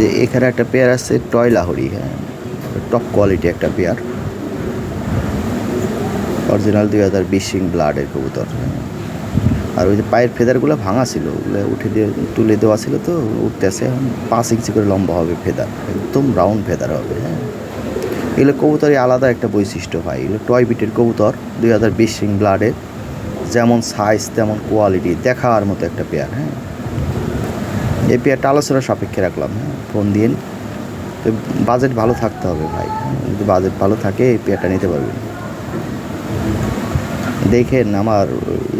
যে এখানে একটা পেয়ার আছে টয় লাহরি হ্যাঁ। টপ কোয়ালিটি একটা পেয়ার। অরিজিনাল দুই হাজার বিশ সিং ব্লাডের কবুতর হ্যাঁ। আর ওই যে পায়ের ফেদারগুলো ভাঙা ছিল, ওগুলো উঠে দিয়ে তুলে দেওয়া ছিল তো, উঠতেছে। এখন পাঁচ ইঞ্চি করে লম্বা হবে ফেদার, একদম রাউন্ড ফেদার হবে হ্যাঁ। এগুলো কবুতরই আলাদা একটা বৈশিষ্ট্য হয় এগুলো টয় বিটের কবুতর, দুই হাজার বিশ সিং ব্লাডের। যেমন সাইজ তেমন কোয়ালিটি দেখার মতো একটা পেয়ার হ্যাঁ। এই পেয়ারটা আলোচনা সাপেক্ষে রাখলাম হ্যাঁ ফোন দিন বাজেট ভালো থাকতে হবে ভাই? যদি বাজেট ভালো থাকে এই পেয়ারটা নিতে পারবেন। দেখেন আমার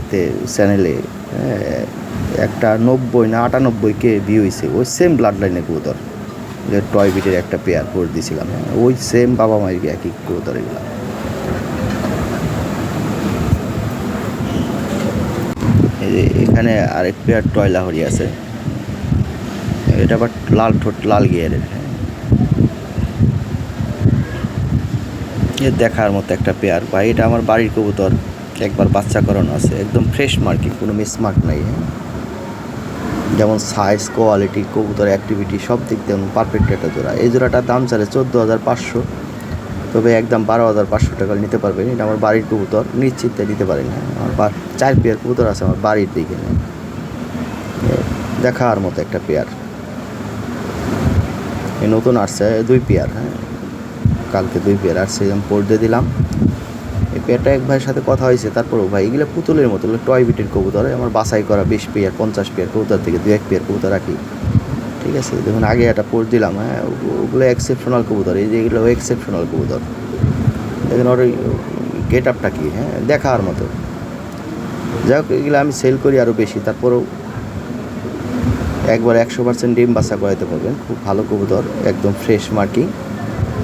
এতে চ্যানেলে একটা নব্বই না আটানব্বই কে ভিউ হয়েছে ওই সেম ব্লাড লাইনের কবুতর। যে টয় বিটের একটা পেয়ার করে দিয়েছিলাম হ্যাঁ ওই সেম বাবা মায়ের একই কবুতর এগুলো। এখানে আরেক পেয়ার টয় লাহরি আছে। এটা আবার লাল ঠোঁট, লাল গিয়ারের এ দেখার মতো একটা পেয়ার বা এটা আমার বাড়ির কবুতর। একবার বাচ্চা করানো আছে। একদম ফ্রেশ মার্কিং কোনো মিসমার্ক নাই হ্যাঁ? যেমন সাইজ কোয়ালিটি কবুতর অ্যাক্টিভিটি সব দিক দিয়ে পারফেক্ট একটা জোড়া। এই জোড়াটার দাম চালে চোদ্দ হাজার পাঁচশো। তবে একদম বারো হাজার পাঁচশো টাকা নিতে পারবেন। এটা আমার বাড়ির কবুতর। নিশ্চিন্তে নিতে পারেন হ্যাঁ? আমার চার পেয়ার কবুতর আছে আমার বাড়ির দিকে হ্যাঁ। দেখার মতো একটা পেয়ার এই নতুন আসছে, দুই পেয়ার হ্যাঁ? কালকে দুই পেয়ার আসছে আমি পড়তে দিলাম। এই পেয়ারটা এক ভাইয়ের সাথে কথা হয়েছে, তারপরও ভাই, এগুলো পুতুলের মতো টয় বিটের কবুতর, আমার বাছাই করা বিশ পেয়ার পঞ্চাশ পেয়ার কবুতর থেকে দু এক পেয়ার কবুতর রাখি। ঠিক আছে, দেখুন, আগে একটা পোর দিলাম হ্যাঁ? ওগুলো এক্সেপশনাল কবুতর, এই যে এগুলো এক্সেপশনাল কবুতর। দেখুন, ওর গেট আপটা কি হ্যাঁ? দেখার মতো। যাই হোক, এগুলো আমি সেল করি আরও বেশি, তারপরেও একবার একশো পার্সেন্ট ডিম বাচ্চা করাইতে পারবেন। খুব ভালো কবুতর, একদম ফ্রেশ মার্কিং।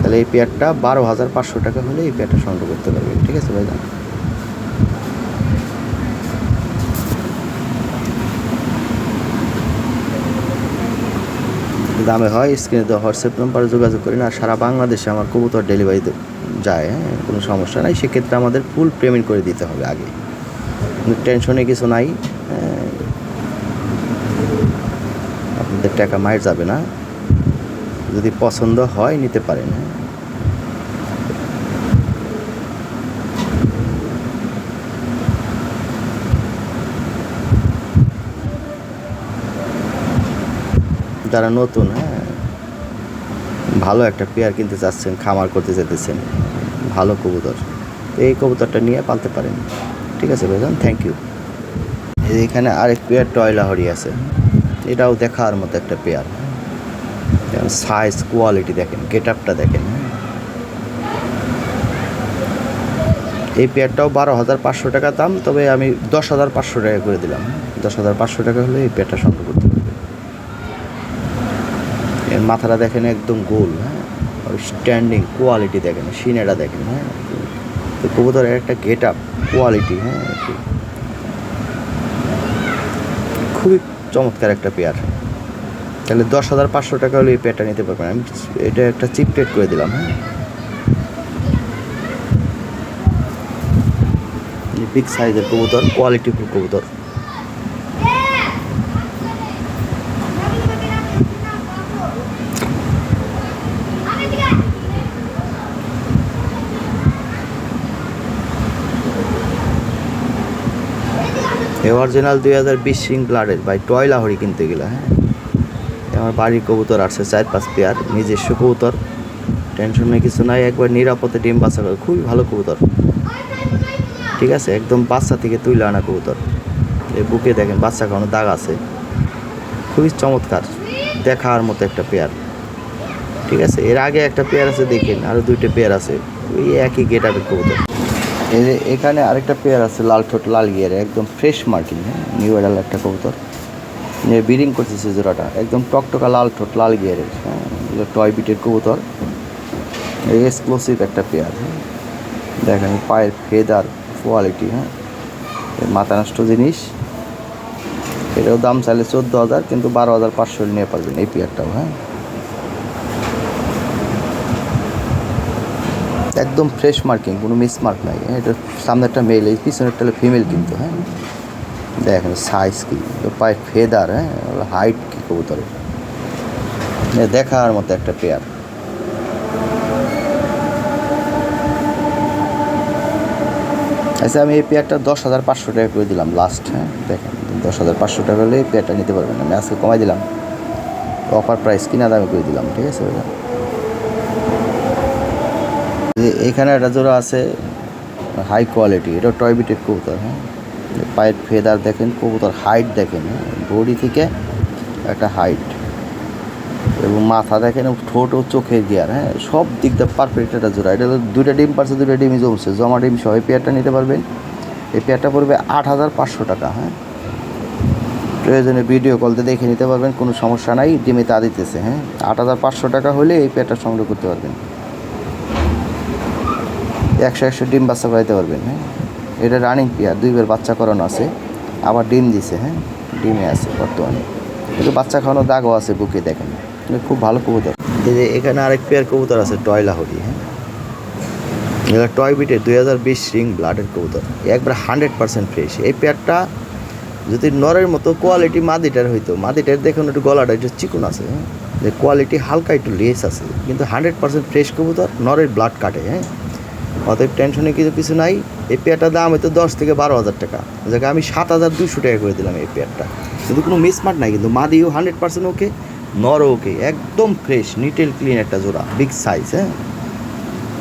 তাহলে এই পেয়ারটা বারো হাজার পাঁচশো টাকা হলে এই পেয়ারটা সংগ্রহ করতে পারবেন। ঠিক আছে ভাই দামে হয়, স্ক্রিনে দেওয়া হোয়াটসঅ্যাপ নাম্বারে যোগাযোগ করেন আর সারা বাংলাদেশে আমার কবুতর ডেলিভারি যায় হ্যাঁ কোনো সমস্যা নাই। সেক্ষেত্রে আমাদের ফুল পেমেন্ট করে দিতে হবে আগে। টেনশনে কিছু নাই হ্যাঁ, আপনাদের টাকা মায়ের যাবে না। যদি পছন্দ হয় নিতে পারেন। যারা নতুন হ্যাঁ ভালো একটা পেয়ার কিনতে চাচ্ছেন, খামার করতে যেতেছেন ভালো কবুতর, এই কবুতরটা নিয়ে পালতে পারেন। ঠিক আছে ভাইজান থ্যাংক ইউ এখানে আরেক পেয়ার টয়লাহরি আছে। এটাও দেখার মতো একটা পেয়ার যেমন সাইজ কোয়ালিটি দেখেন গেট আপটা দেখেন হ্যাঁ। এই পেয়ারটাও বারো হাজার পাঁচশো টাকা দাম, তবে আমি দশ হাজার পাঁচশো টাকা করে দিলাম দশ হাজার পাঁচশো টাকা হলে এই পেয়ারটা সংগ্রহ করতে পারবে। এর মাথাটা দেখেন একদম গোল হ্যাঁ? স্ট্যান্ডিং কোয়ালিটি দেখেন, সিনেটা দেখেন হ্যাঁ? কবুতরের একটা গেট আপ কোয়ালিটি হ্যাঁ খুবই চমৎকার একটা পেয়ার। তাহলে দশ হাজার পাঁচশো টাকা হলে এই পেয়ারটা নিতে পারবেন। আমি এটা একটা চিপ রেট করে দিলাম হ্যাঁ। বিগ সাইজের কবুতর কোয়ালিটিফুল কবুতর। এ অরিজিনাল দুই হাজার বিশ সিং ব্লাডের বাই টয় লাহরি কিনতে গেলে হ্যাঁ? আমার বাড়ির কবুতর আসছে চার পাঁচ পেয়ার, নিজস্ব কবুতর, টেনশন নেই, কিছু নাই, একবার নিরাপদে ডিম বাচ্চা করে, খুবই ভালো কবুতর। ঠিক আছে? একদম বাচ্চা থেকে তুলে আনা কবুতর। এই বুকে দেখেন, বাচ্চা খাওয়ানো দাগ আছে। খুবই চমৎকার, দেখার মতো একটা পেয়ার। ঠিক আছে? এর আগে একটা পেয়ার আছে, দেখেন আরও দুইটা পেয়ার আছে। ওই একই গেট আপের কবুতর। এখানে আরেকটা পেয়ার আছে, লাল ঠোঁট, লাল গিয়ারে একদম ফ্রেশ মার্কিং হ্যাঁ? নিউ এডাল একটা কবুতর। ব্রিডিং করতেছে জোড়াটা, একদম টকটকা লাল ঠোঁট, লাল গিয়ারের হ্যাঁ? টয় বিটের কবুতর। এক্সক্লুসিভ একটা পেয়ার হ্যাঁ? দেখেন, পায়ের ফেদার কোয়ালিটি হ্যাঁ? মাথা নষ্ট জিনিস। এটাও দাম চাইলে চোদ্দ হাজার, কিন্তু বারো হাজার পাঁচশো নিয়ে পারবেন এই পেয়ারটাও হ্যাঁ? একদম ফ্রেশ মার্কিং কোনো মিস মার্ক নাই। হ্যাঁ এটা সামনে একটা মেল এই পিছনেরটা হলো ফিমেল কিন্তু হ্যাঁ। দেখেন সাইজ কি পায়ে ফেদার হ্যাঁ হাইট কি কবুতরের। এ দেখার মতো একটা পেয়ার আচ্ছা আমি এই পেয়ারটা দশ হাজার পাঁচশো টাকা করে দিলাম লাস্ট হ্যাঁ দেখেন, দশ হাজার পাঁচশো টাকা হলে এই পেয়ারটা নিতে পারবেন আমি আজকে কমাই দিলাম। অফার প্রাইস কিনা দামে করে দিলাম, ঠিক আছে এখানে একটা জোড়া আছে হাই কোয়ালিটি এটা টয়বিটের কবুতর হ্যাঁ? পায়ের ফেদার দেখেন, কবুতর হাইট দেখেন হ্যাঁ? বডি থেকে একটা হাইট এবং মাথা দেখেন ঠোঁট ও চোখের গিয়ার হ্যাঁ? সব দিক দিয়ে পারফেক্ট একটা জোড়া। এটা দুইটা ডিম পারছে, দুইটা ডিমই জমছে। জমা ডিম সহ এই পেয়ারটা নিতে পারবেন। এই পেয়ারটা পড়বে আট হাজার পাঁচশো টাকা হ্যাঁ? প্রয়োজনে ভিডিও কলতে দেখে নিতে পারবেন, কোনো সমস্যা নাই, ডিমে তা দিতেছে হ্যাঁ? আট হাজার পাঁচশো টাকা হলে এই পেয়ারটা সংগ্রহ করতে পারবেন। একশো একশো ডিম বাচ্চা করাইতে পারবেন হ্যাঁ? এটা রানিং পেয়ার দুইবার বাচ্চা করানো আছে। আবার ডিম দিছে হ্যাঁ? ডিমে আছে বর্তমানে। কিন্তু বাচ্চা খাওয়ানো দাগও আছে বুকে, দেখেন। খুব ভালো কবুতর। এই যে এখানে আরেক পেয়ার কবুতর আছে, টয় লাহরি হ্যাঁ? এটা টয় বিটের দুই হাজার বিশ রিং ব্লাডের কবুতর। একবার হান্ড্রেড পার্সেন্ট ফ্রেশ। এই পেয়ারটা যদি নরের মতো কোয়ালিটি মাদিটার হইতো, মাদিটার দেখুন একটু গলাটা একটু চিকন আছে হ্যাঁ? যে কোয়ালিটি হালকা একটু লেস আছে। কিন্তু হান্ড্রেড পার্সেন্ট ফ্রেশ কবুতর, নরের ব্লাড কাটে হ্যাঁ? অতএব টেনশনে কিছু কিছু নাই। এই পেয়ারটার দাম হয়তো দশ থেকে বারো হাজার টাকা। জায়গায় আমি সাত হাজার দুশো টাকা করে দিলাম এই পেয়ারটা কিন্তু কোনো মিসমার্ট নাই, কিন্তু মাদিও হান্ড্রেড পার্সেন্ট ওকে নরও ওকে একদম ফ্রেশ নিট এন্ড ক্লিন একটা জোড়া বিগ সাইজ হ্যাঁ?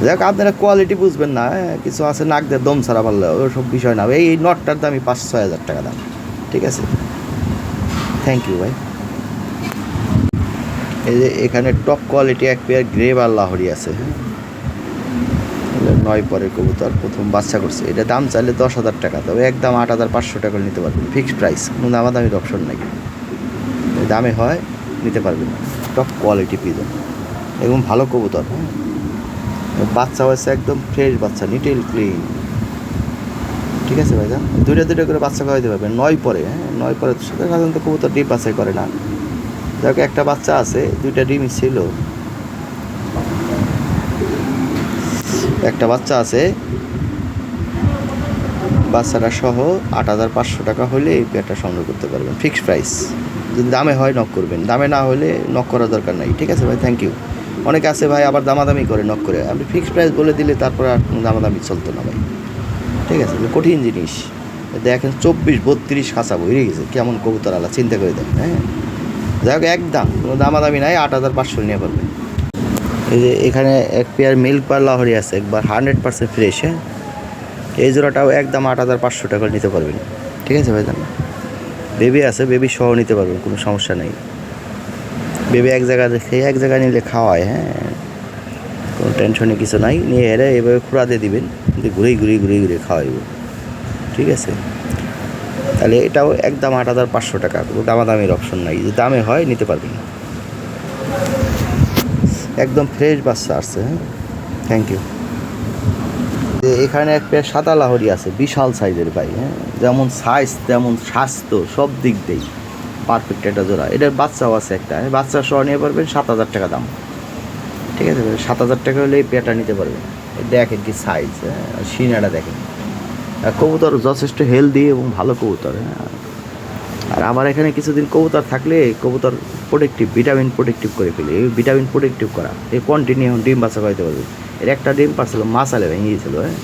যাক, আপনারা কোয়ালিটি বুঝবেন না হ্যাঁ? কিছু আছে নাক দিয়ে দম ছাড়া পারলে ওসব বিষয় না। এই নটটার দামই পাঁচ, ছয় হাজার টাকা দাম। ঠিক আছে? থ্যাংক ইউ ভাই। এই যে এখানে টপ কোয়ালিটি এক পেয়ার গ্রেভ আর লাহরি আছে হ্যাঁ? নয় পরের কবুতর প্রথম বাচ্চা করছে। এটা দাম চাইলে দশ হাজার টাকা, তবে একদম আট হাজার পাঁচশো টাকা নিতে পারবেন। ফিক্সড প্রাইস কোনো দামাদামির অপশন নাই। দামে হয়, নিতে পারবেন। টপ কোয়ালিটি পিজন এবং ভালো কবুতর হ্যাঁ? বাচ্চা হয়েছে একদম ফ্রেশ বাচ্চা নিটেল ক্লিন ঠিক আছে ভাই ভাইজান? দুইটা দুইটা করে বাচ্চা খাওয়াইতে পারবেন। নয় পরে হ্যাঁ? নয় পরে সাধারণত কবুতর ডিম বাছাই করে না। যাক, একটা বাচ্চা আছে, দুইটা ডিমই ছিল। একটা বাচ্চা আছে। বাচ্চাটা সহ আট হাজার পাঁচশো টাকা হলে এই পেয়ারটা সংগ্রহ করতে পারবেন। Fixed price. যদি দামে হয় নক করবেন। দামে না হলে নক করার দরকার নাই। ঠিক আছে ভাই থ্যাংক ইউ অনেকে আছে ভাই, আবার দামাদামি করে নক করে। আপনি ফিক্সড প্রাইস বলে দিলে তারপর আর দামাদামি চলতো না ভাই। ঠিক আছে কঠিন জিনিস। দেখেন চব্বিশ, বত্রিশ খাঁচা বই গেছে। কেমন কবুতর আলা, চিন্তা করে দেখেন হ্যাঁ? যাই হোক, একদম কোনো দামাদামি নাই, আট হাজার পাঁচশো নিয়ে পারবেন। এই যে এখানে এক পেয়ার মিল্ক পার লাহরি আছে, একবার হান্ড্রেড পার্সেন্ট ফ্রেশ হ্যাঁ? এই জোড়াটাও একদম আট হাজার পাঁচশো টাকা নিতে পারবেন। ঠিক আছে, ভাইজান? বেবি আছে, বেবি সহ নিতে পারবেন, কোনো সমস্যা নেই। বেবি এক জায়গা দেখে এক জায়গায় নিলে খাওয়ায় হ্যাঁ? কোনো টেনশনে কিছু নাই, নিয়ে এরে এভাবে খুঁড়া দিয়ে দিবেন, দিয়ে ঘুরে ঘুরে ঘুরে ঘুরে খাওয়াইব। ঠিক আছে? তাহলে এটাও একদম আট হাজার পাঁচশো টাকা দামাদামির অপশন নাই। যদি দামে হয়, নিতে পারবেন। একদম ফ্রেশ বাচ্চা আসছে হ্যাঁ? থ্যাংক ইউ এখানে এক পেয়ার সাদা লাহরি আছে বিশাল সাইজের ভাই হ্যাঁ? যেমন সাইজ তেমন স্বাস্থ্য সব দিক দিয়েই পারফেক্ট একটা জোড়া। এটার বাচ্চাও আছে একটা হ্যাঁ, বাচ্চা সহ নিয়ে পারবেন সাত হাজার টাকা দাম। ঠিক আছে সাত হাজার টাকা হলে এই পেয়ারটা নিতে পারবেন। দেখেন কি সাইজ হ্যাঁ? সিনাটা দেখেন। কবুতর যথেষ্ট হেলদি এবং ভালো কবুতর হ্যাঁ? আর আমার এখানে কিছুদিন কবুতর থাকলে কবুতর প্রোটেক্টিভ ভিটামিন প্রোটেক্টিভ করে ফেলে। এই ভিটামিন প্রোটেক্টিভ করা, এই কন্টিনিউ ডিম বাচ্চা খাইতে পারবে। এর একটা ডিম পারছিল মাসালে ভেঙে গিয়েছিল হ্যাঁ?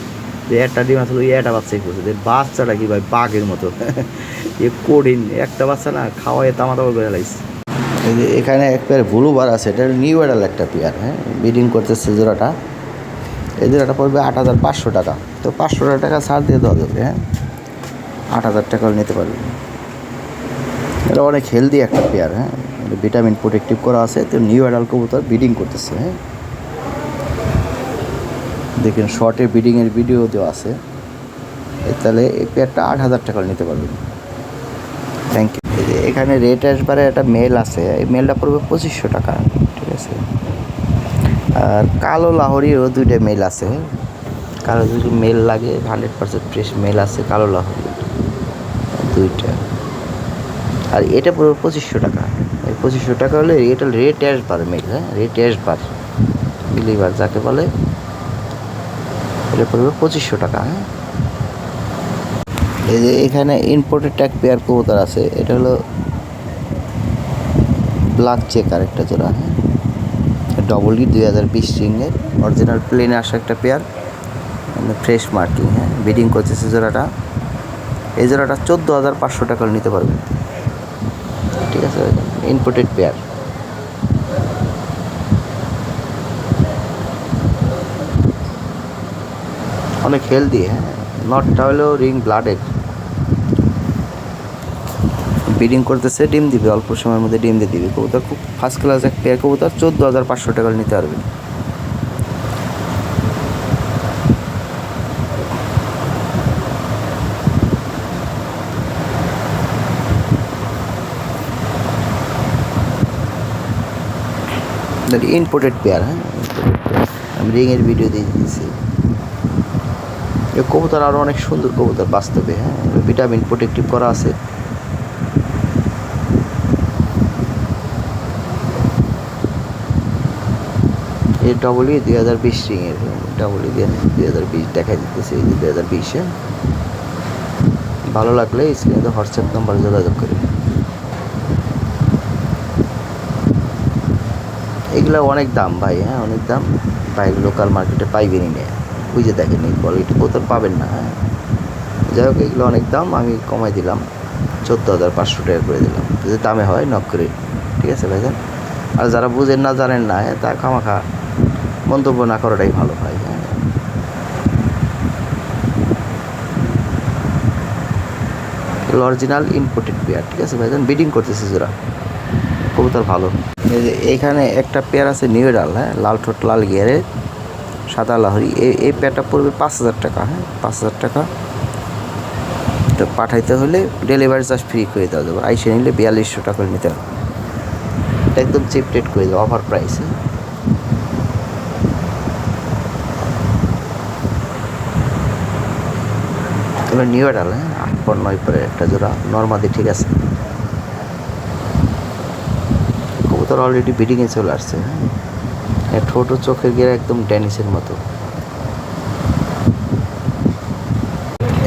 যে একটা ডিম আসলে ওই একটা বাচ্চাই করছে যে বাচ্চাটা কি ভাই, বাঘের মতো। এ কঠিন, একটা বাচ্চা না খাওয়াই তামা তামা করে লাইছে এই যে এখানে এক পেয়ার ব্লু বার আছে, এটা নিউ এডাল একটা পেয়ার হ্যাঁ? ব্রিডিং করতেছে জোড়াটা। এই জোড়াটা পড়বে আট হাজার পাঁচশো টাকা। তো পাঁচশো টাকা ছাড় দিয়ে দেওয়া যাবে হ্যাঁ? আট হাজার টাকা নিতে পারবে। এটা অনেক হেলদি একটা পেয়ার হ্যাঁ? ভিটামিন প্রোটেক্টিভ করা আছে, তো নিউ অ্যাডাল কবুতর ব্রিডিং করতেছে হ্যাঁ? দেখেন শর্টে ব্রিডিংয়ের ভিডিও দেওয়া আছে। তাহলে এই পেয়ারটা আট হাজার টাকা নিতে পারবেন। থ্যাংক ইউ এখানে রেট আসবারে একটা মেল আছে, এই মেলটা পড়বে পঁচিশশো টাকা, ঠিক আছে? আর কালো লাহরিরও দুইটা মেল আছে কালো যদি মেল লাগে হান্ড্রেড পার্সেন্ট ফ্রেশ মেল আছে, কালো লাহরি। দুইটা। আর এটা পড়বে পঁচিশশো টাকা। এই পঁচিশশো টাকা হলে এটা রেট আসবার মেল হ্যাঁ? রেট আসবার বিলিভার যাকে বলে, এটা পড়বে পঁচিশশো টাকা হ্যাঁ? এই যে এখানে ইম্পোর্টেড ট্যাগ পেয়ার কবুতর আছে, এটা হলো ব্ল্যাক চেকার একটা জোড়া হ্যাঁ? ডবল ই দুই হাজার বিশ রিংয়ের অরিজিনাল প্লেনে আসা একটা পেয়ার ফ্রেশ মার্কিং হ্যাঁ? বিডিং করতেছে জোড়াটা। এই জোড়াটা চোদ্দ হাজার পাঁচশো টাকা নিতে পারবেন ঠিক আছে ইনপুটেড পেয়ার অনেক হেলদি হ্যাঁ। নটটা হলেও রিং ব্লাডেড ব্রিডিং করতেছে, ডিম দিবে, অল্প সময়ের মধ্যে ডিম দিয়ে দিবে। কবুতর খুব ফার্স্ট ক্লাস এক পেয়ার কবুতর চোদ্দ হাজার পাঁচশো টাকা নিতে পারবেন ইনপোর্টেড পেয়ার হ্যাঁ? আমি রিংয়ের ভিডিও দিয়ে দিয়েছি। কবুতর আরও অনেক সুন্দর কবুতর বাস্তবে হ্যাঁ? ভিটামিন প্রোটেক্টিভ করা আছে। এই ডবল ই দুই হাজার বিশ রিংয়ের ডবল ই দুই হাজার বিশ দেখা দিতেছে, এই দুই হাজার বিশে ভালো লাগলে স্ক্রিনে হোয়াটসঅ্যাপ নাম্বার যোগাযোগ করি এগুলো অনেক দাম ভাই হ্যাঁ অনেক দাম। বাইরে লোকাল মার্কেটে পাইবেনই না। বুঝে দেখেন, এই কোয়ালিটি কোথাও পাবেন না হ্যাঁ। যাই হোক, এগুলো অনেক দাম, আমি কমাই দিলাম। চোদ্দ হাজার পাঁচশো টাকা করে দিলাম। যদি দামে হয় নক করে ঠিক আছে ভাইজান? আর যারা বুঝেন না, জানেন না হ্যাঁ তা খামাখা মন্তব্য না করাটাই ভালো ভাই হ্যাঁ। অরিজিনাল ইনপোর্টেড পেয়ার ঠিক আছে ভাইজান? বিডিং করতেছে যারা। কবুতর ভালো। এখানে একটা পেয়ার আছে নিউ ডাল হ্যাঁ? লাল ঠোঁট, লাল গিয়ারে সাদা লাহরি এই এই পেয়ারটা পড়বে পাঁচ হাজার টাকা হ্যাঁ? পাঁচ হাজার টাকা। তো পাঠাইতে হলে ডেলিভারি চার্জ ফ্রি করে দেওয়া যাবে। আইসে নিলে বিয়াল্লিশশো টাকা করে নিতে হবে। একদম চিপ রেট করে দেবো অফার প্রাইসে নিউ ডাল হ্যাঁ? আট পর নয় পরে একটা জোড়া। নর্মাদি ঠিক আছে। কবুতর অলরেডি বিডিংয়ে চলে আসছে হ্যাঁ? ঠোঁট ও চোখের গিয়ে একদম ড্যানিসের মতো।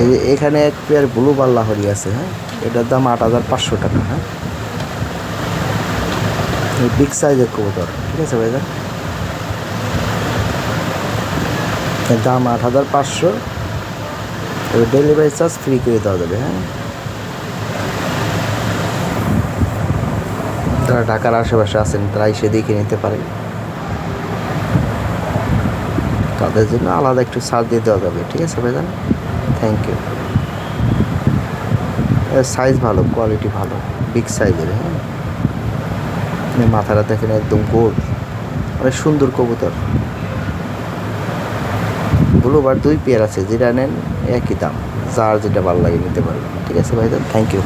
এই এখানে এক পেয়ার ব্লু বাল্লাহরি আছে হ্যাঁ? এটার দাম আট হাজার পাঁচশো টাকা হ্যাঁ? এই বিগ সাইজের কবুতর, ঠিক আছে এর দাম আট হাজার পাঁচশো। ডেলিভারি চার্জ ফ্রি করে দেওয়া যাবে হ্যাঁ? যারা ঢাকার আশেপাশে আছেন তারা এসে দেখে নিতে পারেন তাদের জন্য আলাদা একটু ছাড় দিয়ে দেওয়া যাবে, ঠিক আছে ভাইজান? থ্যাংক ইউ সাইজ ভালো কোয়ালিটি ভালো বিগ সাইজের হ্যাঁ? মাথাটা দেখেন একদম গোল অনেক সুন্দর কবুতর। ব্লুবার দুই পেয়ার আছে, যেটা নেন একই দাম, যার যেটা ভালো লাগে নিতে পারবেন, ঠিক আছে ভাইজান? Thank you